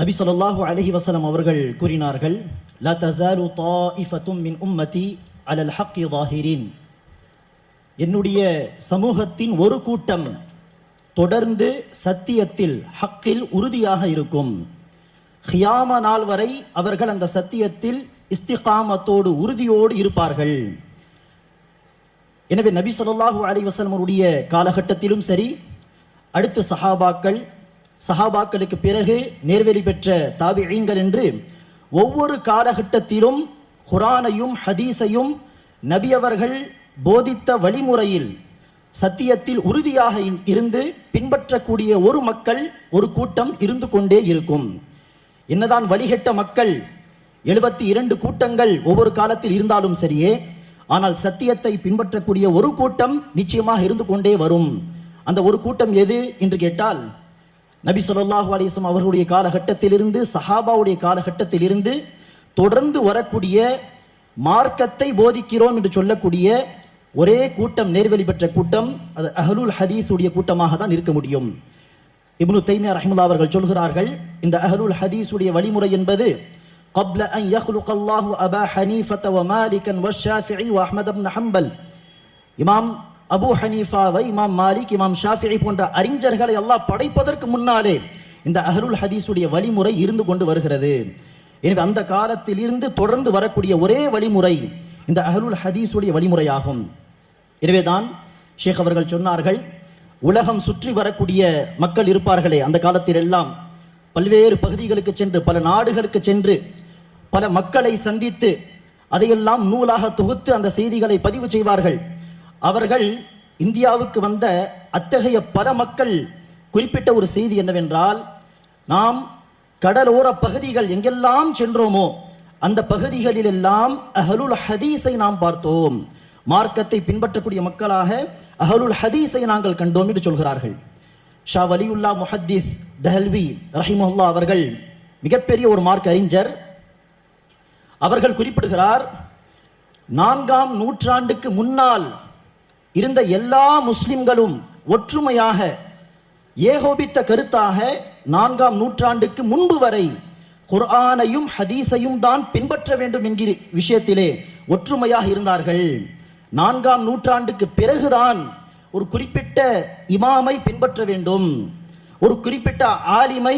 நபி சொல்லாஹு அலஹி வசலம் அவர்கள் கூறினார்கள் லா தசாலு தாஇஃபத்தும் மின் உம்மதி அலல் ஹக் வாஹிரின் என்னுடைய சமூகத்தின் ஒரு கூட்டம் தொடர்ந்து சத்தியத்தில் ஹக்கில் உறுதியாக இருக்கும். ஹியாம நாள் வரை அவர்கள் அந்த சத்தியத்தில் இஸ்திகாமத்தோடு உறுதியோடு இருப்பார்கள். எனவே நபி சொல்லாஹு அலி வசலமருடைய காலகட்டத்திலும் சரி அடுத்து சஹாபாக்கள் சஹாபாக்களுக்கு பிறகு நேர்வெளி பெற்ற தாபிஈன்கள் என்று ஒவ்வொரு காலகட்டத்திலும் குரானையும் ஹதீஸையும் நபியவர்கள் போதித்த வழிமுறையில் சத்தியத்தில் உறுதியாக இருந்து பின்பற்றக்கூடிய ஒரு மக்கள் ஒரு கூட்டம் இருந்து கொண்டே இருக்கும். என்னதான் வழிகெட்ட மக்கள் எழுபத்தி இரண்டு கூட்டங்கள் ஒவ்வொரு காலத்தில் இருந்தாலும் சரியே ஆனால் சத்தியத்தை பின்பற்றக்கூடிய ஒரு கூட்டம் நிச்சயமாக இருந்து கொண்டே வரும். அந்த ஒரு கூட்டம் எது என்று கேட்டால் நபி ஸல்லல்லாஹு அலைஹி வஸல்லம் அவர்களுடைய காலகட்டத்திலிருந்து சஹாபாவுடைய காலகட்டத்திலிருந்து தொடர்ந்து வரக்கூடிய மார்க்கத்தை போதிக்கிறோம் என்று சொல்லக்கூடிய ஒரே கூட்டம் நேர்வழி பெற்ற கூட்டம் அது அஹ்லுல் ஹதீஸுடைய கூட்டமாக தான் இருக்க முடியும் இப்னு தைமியா ரஹிமுல்லா அவர்கள் சொல்கிறார்கள் இந்த அஹ்லுல் ஹதீஸுடைய வழிமுறை என்பது قبل أن يخلق الله أبا حنيفة ومالكا والشافعي وأحمد بن حنبل இமாம் அபூ ஹனீஃபாவை இமாம் மாலிக் இமாம் ஷாஃபிஐ போன்ற அறிஞர்களை எல்லாம் படைப்பதற்கு முன்னாலே இந்த அஹருல் ஹதீஸுடைய வழிமுறை இருந்து கொண்டு வருகிறது. எனவே அந்த காலத்தில் இருந்து தொடர்ந்து வரக்கூடிய ஒரே வழிமுறை இந்த அஹருல் ஹதீஸுடைய வழிமுறையாகும். எனவேதான் ஷேக் அவர்கள் சொன்னார்கள் உலகம் சுற்றி வரக்கூடிய மக்கள் இருப்பார்களே அந்த காலத்தில் எல்லாம் பல்வேறு பகுதிகளுக்கு சென்று பல நாடுகளுக்கு சென்று பல மக்களை சந்தித்து அதையெல்லாம் நூலாக தொகுத்து அந்த செய்திகளை பதிவு செய்வார்கள். அவர்கள் இந்தியாவுக்கு வந்த அத்தகைய பல மக்கள் குறிப்பிட்ட ஒரு செய்தி என்னவென்றால் நாம் கடலோர பகுதிகள் எங்கெல்லாம் சென்றோமோ அந்த பகுதிகளிலெல்லாம் அஹலுல் ஹதீஸை நாம் பார்த்தோம். மார்க்கத்தை பின்பற்றக்கூடிய மக்களாக அஹலுல் ஹதீஸை நாங்கள் கண்டோம் என்று சொல்கிறார்கள். ஷா வலியுல்லா முஹத்தீஸ் தஹல்வி ரஹிமுல்லா அவர்கள் மிகப்பெரிய ஒரு மார்க் அறிஞர். அவர்கள் குறிப்பிடுகிறார் நான்காம் நூற்றாண்டுக்கு முன்னால் இருந்த எல்லா முஸ்லிம்களும் ஒற்றுமையாக ஏகோபித்த கருத்தாக நான்காம் நூற்றாண்டுக்கு முன்பு வரை குர்ஆனையும் ஹதீஸையும் தான் பின்பற்ற வேண்டும் என்கிற விஷயத்திலே ஒற்றுமையாக இருந்தார்கள். நான்காம் நூற்றாண்டுக்கு பிறகுதான் ஒரு குறிப்பிட்ட இமாமை பின்பற்ற வேண்டும். ஒரு குறிப்பிட்ட ஆலிமை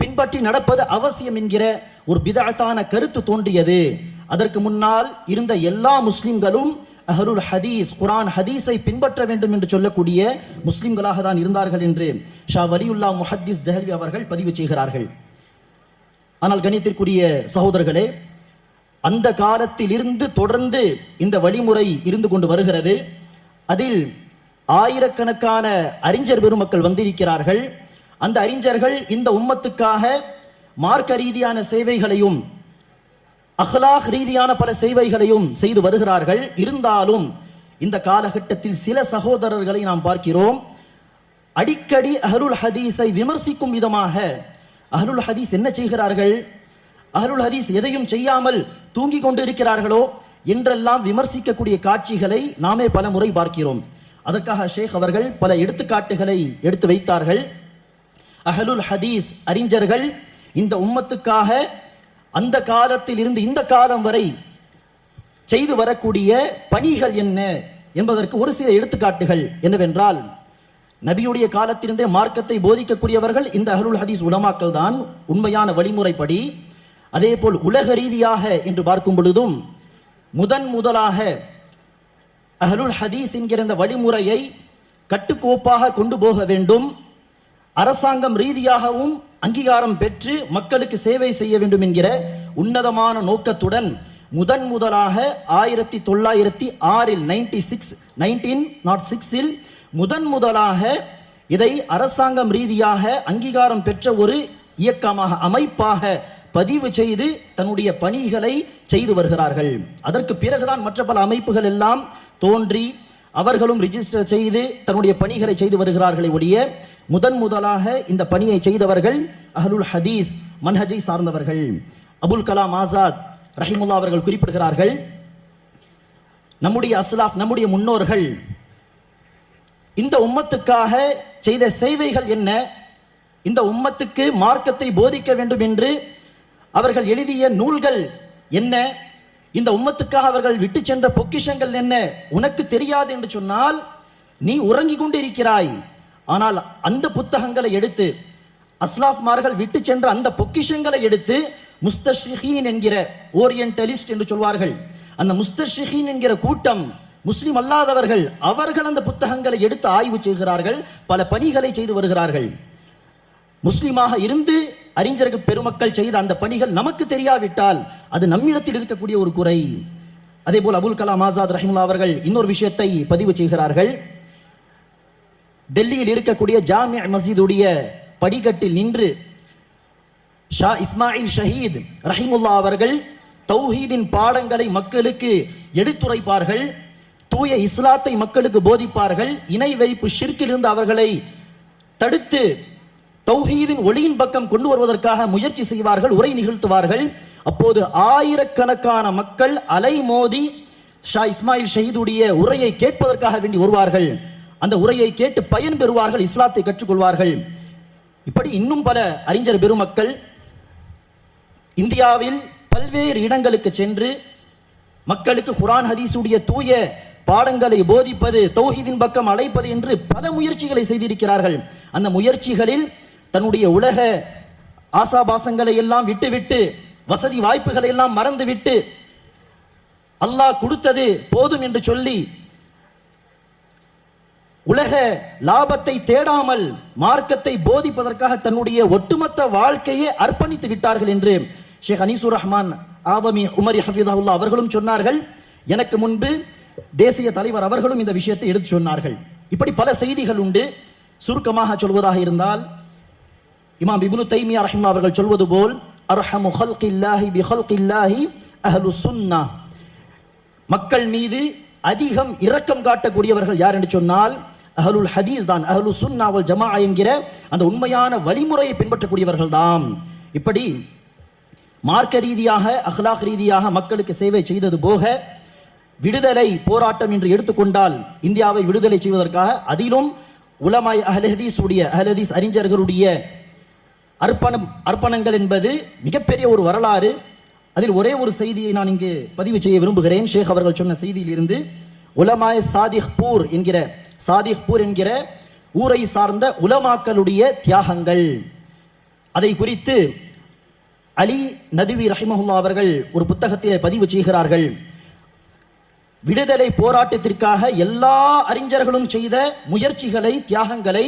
பின்பற்றி நடப்பது அவசியம் என்கிற ஒரு பிதாத்தான கருத்து தோன்றியது. அதற்கு முன்னால் இருந்த எல்லா முஸ்லிம்களும் அஹருல் ஹதீஸ் குரான் ஹதீஸை பின்பற்ற வேண்டும் என்று சொல்லக்கூடிய முஸ்லிம்களாக தான் இருந்தார்கள் என்று ஷா வலியுல்லா முஹத்தீஸ் தெஹல்வி அவர்கள் பதிவு செய்கிறார்கள். ஆனால் கணித்திற்குரிய சகோதரர்களே அந்த காலத்தில் இருந்து தொடர்ந்து இந்த வழிமுறை இருந்து கொண்டு வருகிறது. அதில் ஆயிரக்கணக்கான அறிஞர் பெருமக்கள் வந்திருக்கிறார்கள். அந்த அறிஞர்கள் இந்த உம்மத்துக்காக மார்க்க ரீதியான சேவைகளையும் அஹ்லாஹ் ரீதியான பல சேவைகளையும் செய்து வருகிறார்கள். இருந்தாலும் இந்த காலகட்டத்தில் சில சகோதரர்களை நாம் பார்க்கிறோம். அடிக்கடி அஹருல் ஹதீஸை விமர்சிக்கும் விதமாக அஹருல் ஹதீஸ் என்ன செய்கிறார்கள்? அஹருல் ஹதீஸ் எதையும் செய்யாமல் தூங்கிக் கொண்டு இருக்கிறார்களோ என்றெல்லாம் விமர்சிக்கக்கூடிய காட்சிகளை நாமே பல முறை பார்க்கிறோம். அதற்காக ஷேக் அவர்கள் பல எடுத்துக்காட்டுகளை எடுத்து வைத்தார்கள். அஹலுல் ஹதீஸ் அறிஞர்கள் இந்த உம்மத்துக்காக அந்த காலத்தில் இருந்து இந்த காலம் வரை செய்து வரக்கூடிய பணிகள் என்ன என்பதற்கு ஒரு சில எடுத்துக்காட்டுகள் என்னவென்றால் நபியுடைய காலத்திலிருந்தே மார்க்கத்தை போதிக்கக்கூடியவர்கள் இந்த அருள் ஹதீஸ் உலமாக்கள் தான் உண்மையான வழிமுறைப்படி. அதேபோல் உலக ரீதியாக என்று பார்க்கும் பொழுதும் முதன் முதலாக அஹருல் ஹதீஸ் என்கிற இந்த வழிமுறையை கட்டுக்கோப்பாக கொண்டு போக வேண்டும். அரசாங்கம் ரீதியாகவும் அங்கீகாரம் பெற்று மக்களுக்கு சேவை செய்ய வேண்டும் என்கிற உன்னதமான நோக்கத்துடன் முதன் முதலாக ஆயிரத்தி தொள்ளாயிரத்தி ஆறில் நைன்டி சிக்ஸ் நைன்டீன் நாட் சிக்ஸில் முதன் முதலாக இதை அரசாங்கம் ரீதியாக அங்கீகாரம் பெற்ற ஒரு இயக்கமாக அமைப்பாக பதிவு செய்து தன்னுடைய பணிகளை செய்து வருகிறார்கள். அதற்கு பிறகுதான் மற்ற பல அமைப்புகள் எல்லாம் தோன்றி அவர்களும் ரிஜிஸ்டர் செய்து தன்னுடைய பணிகளை செய்து வருகிறார்களே ஒழிய முதன் முதலாக இந்த பணியை செய்தவர்கள் அஹலுல் ஹதீஸ் மன்ஹஜை சார்ந்தவர்கள். அபுல் கலாம் ஆசாத் ரஹிமுல்லா அவர்கள் குறிப்பிடுகிறார்கள் நம்முடைய அஸ்லாஃப் நம்முடைய முன்னோர்கள் இந்த உம்மத்துக்காக செய்த சேவைகள் என்ன? இந்த உம்மத்துக்கு மார்க்கத்தை போதிக்க வேண்டும் என்று அவர்கள் எழுதிய நூல்கள் என்ன? இந்த உம்மத்துக்காக அவர்கள் விட்டு சென்ற பொக்கிஷங்கள் என்ன? உனக்கு தெரியாது என்று சொன்னால் நீ உறங்கிக் கொண்டிருக்கிறாய். ஆனால் அந்த புத்தகங்களை எடுத்து அஸ்லாஃப்மார்கள் விட்டு சென்ற அந்த பொக்கிஷங்களை எடுத்து முஸ்தஷிஹீன் என்கிற ஓரியன்டலிஸ்ட் என்று சொல்வார்கள். அந்த முஸ்தஷிஹீன் என்கிற கூட்டம் முஸ்லிம் அல்லாதவர்கள் அவர்கள் அந்த புத்தகங்களை எடுத்து ஆய்வு செய்கிறார்கள் பல பணிகளை செய்து வருகிறார்கள். முஸ்லிமாக இருந்து அறிஞர்கள் பெருமக்கள் செய்த அந்த பணிகள் நமக்கு தெரியாவிட்டால் அது நம்மிடத்தில் இருக்கக்கூடிய ஒரு குறை. அதே போல் அபுல் கலாம் ஆசாத் ரஹிமுல்லா அவர்கள் இன்னொரு விஷயத்தை பதிவு செய்கிறார்கள். டெல்லியில் இருக்கக்கூடிய ஜாமியா மசீதுடைய படிக்கட்டில் நின்று ஷா இஸ்மாயில் ஷஹீத் ரஹிமுல்லா அவர்கள் தௌஹீதின் பாடங்களை மக்களுக்கு எடுத்துரைப்பார்கள் தூய இஸ்லாத்தை மக்களுக்கு போதிப்பார்கள். இணை வைப்பு ஷிர்க்கிலிருந்து அவர்களை தடுத்து தௌஹீதின் ஒளியின் பக்கம் கொண்டு வருவதற்காக முயற்சி செய்வார்கள் உரை நிகழ்த்துவார்கள். அப்போது ஆயிரக்கணக்கான மக்கள் அலை மோதி ஷா இஸ்மாயில் ஷஹீதுடைய உரையை கேட்பதற்காக வேண்டி வருவார்கள். அந்த உரையை கேட்டு பயன் பெறுவார்கள் இஸ்லாத்தை கற்றுக்கொள்வார்கள். இப்படி இன்னும் பல அறிஞர் பெருமக்கள் இந்தியாவில் பல்வேறு இடங்களுக்கு சென்று மக்களுக்கு குரான் ஹதீஸுடைய தூய பாடங்களை போதிப்பது தௌஹீதின் பக்கம் அழைப்பது என்று பல முயற்சிகளை செய்திருக்கிறார்கள். அந்த முயற்சிகளில் தன்னுடைய உலக ஆசாபாசங்களை எல்லாம் விட்டுவிட்டு வசதி வாய்ப்புகளை எல்லாம் மறந்துவிட்டு அல்லாஹ் கொடுத்தது போதும் என்று சொல்லி உலக லாபத்தை தேடாமல் மார்க்கத்தை போதிப்பதற்காக தன்னுடைய ஒட்டுமொத்த வாழ்க்கையை அர்ப்பணித்து விட்டார்கள் என்று ஷேக் அனீசுர் ரஹ்மான் ஆதமி உமரி ஹஃபீதாவுல்லா அவர்களும் சொன்னார்கள். எனக்கு முன்பு தேசிய தலைவர் அவர்களும் இந்த விஷயத்தை எடுத்து சொன்னார்கள். இப்படி பல செய்திகள் உண்டு. சுருக்கமாக சொல்வதாக இருந்தால் இமாம் இபுனு தைமியா ரஹிமா அவர்கள் சொல்வது போல் அர்ஹமு ஹல்கில்லாஹி பி ஹல்கில்லாஹி அஹ்லு சுன்னா. மக்கள் மீது அதிகம் இரக்கம் காட்டக்கூடியவர்கள் யார் என்று சொன்னால் அஹலுல் ஹதீஸ் தான் அஹலு சுன்னாவல் ஜமா என்கிற அந்த உண்மையான வழிமுறையை பின்பற்றக்கூடியவர்கள் தான் இப்படி மார்க்க ரீதியாக அஹ்லாக் ரீதியாக மக்களுக்கு சேவை செய்தது போக விடுதலை போராட்டம் என்று எடுத்துக்கொண்டால் இந்தியாவை விடுதலை செய்வதற்காக அதிலும் உலமாய் அஹ்லஹதீஸ் உடைய அஹ்லஹதீஸ் அறிஞர்களுடைய அர்ப்பணம் அர்ப்பணங்கள் என்பது மிகப்பெரிய ஒரு வரலாறு. அதில் ஒரே ஒரு செய்தியை நான் இங்கு பதிவு செய்ய விரும்புகிறேன். ஷேக் அவர்கள் சொன்ன செய்தியிலிருந்து உலமாய் சாதிஹ்பூர் என்கிற சாதிக்பூர் என்கிற ஊரை சார்ந்த உலமாக்களுடைய தியாகங்கள். அதை குறித்து அலி நதுவி ரஹிமஹுல்லா அவர்கள் ஒரு புத்தகத்திலே பதிவு செய்கிறார்கள். விடுதலை போராட்டத்திற்காக எல்லா அறிஞர்களும் செய்த முயற்சிகளை தியாகங்களை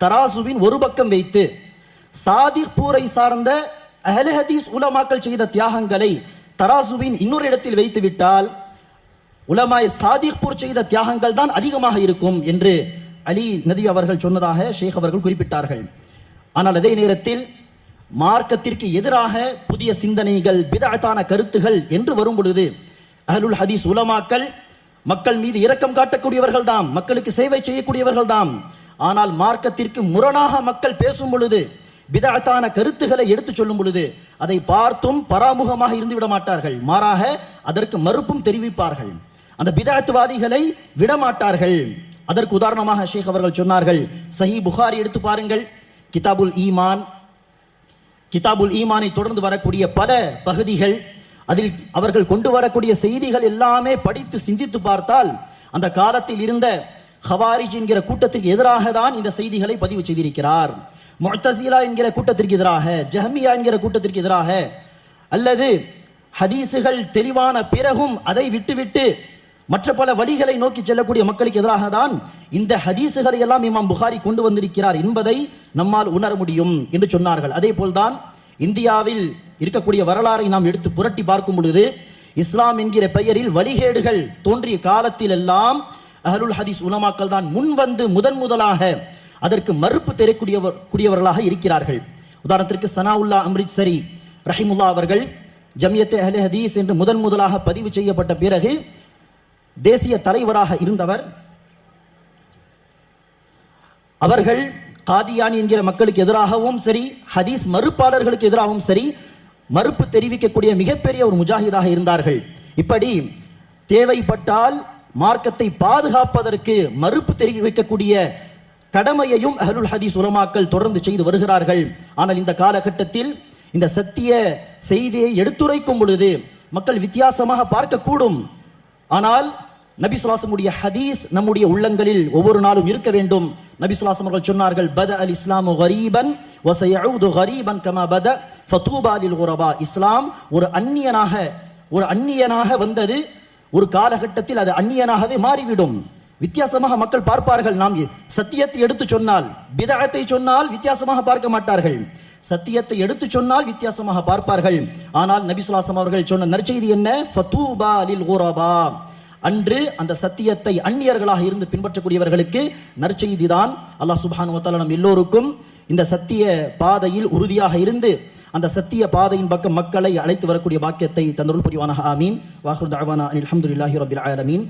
தராசுவின் ஒரு பக்கம் வைத்து சாதிக் பூரை சார்ந்த அஹலஹதீஸ் உலமாக்கள் செய்த தியாகங்களை தராசுவின் இன்னொரு இடத்தில் வைத்து விட்டால் உலமாய் சாதிக்பூர் செய்த தியாகங்கள் தான் அதிகமாக இருக்கும் என்று அலி நதி அவர்கள் சொன்னதாக ஷேக் அவர்கள் குறிப்பிட்டார்கள். ஆனால் அதே நேரத்தில் மார்க்கத்திற்கு எதிராக புதிய சிந்தனைகள் பிதத்தான கருத்துகள் என்று வரும் பொழுது அஹலுல் ஹதீஸ் உலமாக்கள் மக்கள் மீது இரக்கம் காட்டக்கூடியவர்கள் தாம் மக்களுக்கு சேவை செய்யக்கூடியவர்கள் தாம் ஆனால் மார்க்கத்திற்கு முரணாக மக்கள் பேசும் பொழுது பிதத்தான கருத்துக்களை எடுத்துச் சொல்லும் பொழுது அதை பார்த்தும் பராமுகமாக இருந்து விட மாட்டார்கள். மாறாக அதற்கு மறுப்பும் தெரிவிப்பார்கள். அந்த பிதாத்துவாதிகளை விடமாட்டார்கள். அதற்கு உதாரணமாக ஷேக் அவர்கள் சொன்னார்கள் சஹி புகாரி எடுத்து பாருங்கள். கிதாபுல் ஈமான் கிதாபுல் ஈமானை தொடர்ந்து வரக்கூடிய பல பகுதிகள் அதில் அவர்கள் கொண்டு வரக்கூடிய செய்திகள் எல்லாமே படித்து சிந்தித்து பார்த்தால் அந்த காலத்தில் இருந்த ஹவாரிஜ் என்கிற கூட்டத்திற்கு எதிராக தான் இந்த செய்திகளை பதிவு செய்திருக்கிறார். மொத்தசீலா என்கிற கூட்டத்திற்கு எதிராக ஜஹமியா என்கிற கூட்டத்திற்கு எதிராக அல்லது ஹதீஸுகள் தெளிவான பிறகும் அதை விட்டுவிட்டு மற்ற பல வழிகளை நோக்கி செல்லக்கூடிய மக்களுக்கு எதிராக தான் இந்த ஹதீஸுகளை எல்லாம் இமாம் புகாரி கொண்டு வந்திருக்கிறார் என்பதை நம்மால் உணர முடியும் என்று சொன்னார்கள். அதே போல்தான் இந்தியாவில் இருக்கக்கூடிய வரலாறை நாம் எடுத்து புரட்டி பார்க்கும் பொழுது இஸ்லாம் என்கிற பெயரில் வழிகேடுகள் தோன்றிய காலத்தில் எல்லாம் அஹருல் ஹதீஸ் உலமாக்கள் தான் முன் வந்து முதன் முதலாக அதற்கு மறுப்பு தெரியக்கூடியவர் கூடியவர்களாக இருக்கிறார்கள். உதாரணத்திற்கு சனாவுல்லா அம்ரித்சரி ரஹிமுல்லா அவர்கள் ஜமியத்தே அஹ்லே ஹதீஸ் என்று முதன் முதலாக பதிவு செய்யப்பட்ட பிறகு தேசிய தலைவராக இருந்தவர். அவர்கள் காதியான் என்கிற மக்களுக்கு எதிராகவும் சரி ஹதீஸ் மறுப்பாளர்களுக்கு எதிராகவும் சரி மறுப்பு தெரிவிக்கக்கூடிய மிகப்பெரிய ஒரு முஜாஹிதாக இருந்தார்கள். இப்படி தேவைப்பட்டால் மார்க்கத்தை பாதுகாப்பதற்கு மறுப்பு தெரிவிக்கக்கூடிய கடமையையும் அஹலுல் ஹதீஸ் உலமாக்கள் தொடர்ந்து செய்து வருகிறார்கள். ஆனால் இந்த காலகட்டத்தில் இந்த சத்திய செய்தியை எடுத்துரைக்கும் பொழுது மக்கள் வித்தியாசமாக பார்க்கக்கூடும். ஆனால் நபி ஹதீஸ் நம்முடைய உள்ளங்களில் ஒவ்வொரு நாளும் இருக்க வேண்டும். நபி அவர்கள் சொன்னார்கள் பத அல் இஸ்லாமு ஹரீபன் வசயவுது ஹரீபன் கமா பத ஃபதூபா லில் இஸ்லாம் ஒரு அந்நியனாக ஒரு அந்நியனாக வந்தது. ஒரு காலகட்டத்தில் அது அந்நியனாகவே மாறிவிடும். வித்தியாசமாக மக்கள் பார்ப்பார்கள். நாம் சத்தியத்தை எடுத்து சொன்னால் பிதஅத்தை சொன்னால் வித்தியாசமாக பார்க்க மாட்டார்கள். சத்தியத்தை எடுத்து சொன்னால் வித்தியாசமாக பார்ப்பார்கள். ஆனால் நபி அவர்கள் சொன்ன நற்செய்தி என்ன? ஃபதூபா அலில் குரபா. அன்று அந்த சத்தியத்தை அந்நியர்களாக இருந்து பின்பற்றக்கூடியவர்களுக்கு நற்செய்தி தான் அல்லாஹ் சுபானுவத்தால் நம் எல்லோருக்கும் இந்த சத்திய பாதையில் உறுதியாக இருந்து அந்த சத்திய பாதையின் பக்கம் மக்களை அழைத்து வரக்கூடிய பாக்கியத்தை தந்தருள் புரிவானாக. ஆமீன். வாஹுர் தஅவானா அல்ஹம்துலில்லாஹி ரபில் ஆலமீன்.